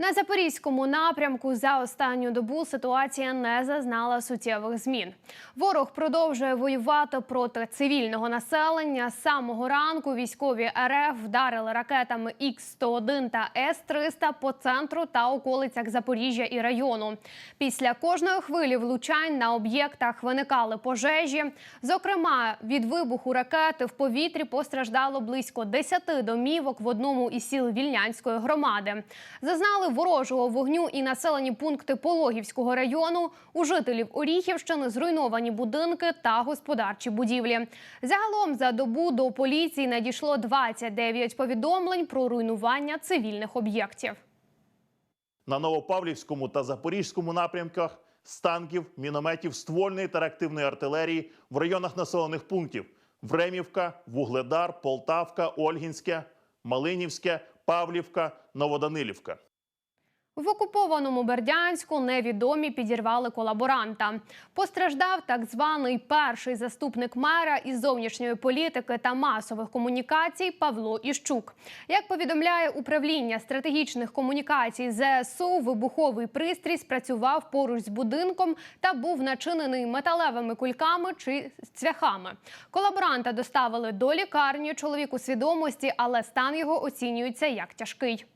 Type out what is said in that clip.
На запорізькому напрямку за останню добу ситуація не зазнала суттєвих змін. Ворог продовжує воювати проти цивільного населення. З самого ранку військові РФ вдарили ракетами Х-101 та С-300 по центру та околицях Запоріжжя і району. Після кожної хвилі влучань на об'єктах виникали пожежі. Зокрема, від вибуху ракети в повітрі постраждало близько 10 домівок в одному із сіл Вільнянської громади. Зазнали ворожого вогню і населені пункти Пологівського району. У жителів Оріхівщини зруйновані будинки та господарчі будівлі. Загалом за добу до поліції надійшло 29 повідомлень про руйнування цивільних об'єктів. На Новопавлівському та Запорізькому напрямках з танків, мінометів, ствольної та реактивної артилерії в районах населених пунктів Времівка, Вугледар, Полтавка, Ольгінське, Малинівське, Павлівка, Новоданилівка. В окупованому Бердянську невідомі підірвали колаборанта. Постраждав так званий перший заступник мера із зовнішньої політики та масових комунікацій Павло Іщук. Як повідомляє управління стратегічних комунікацій ЗСУ, вибуховий пристрій спрацював поруч з будинком та був начинений металевими кульками чи цвяхами. Колаборанта доставили до лікарні. Чоловік у свідомості, але стан його оцінюється як тяжкий.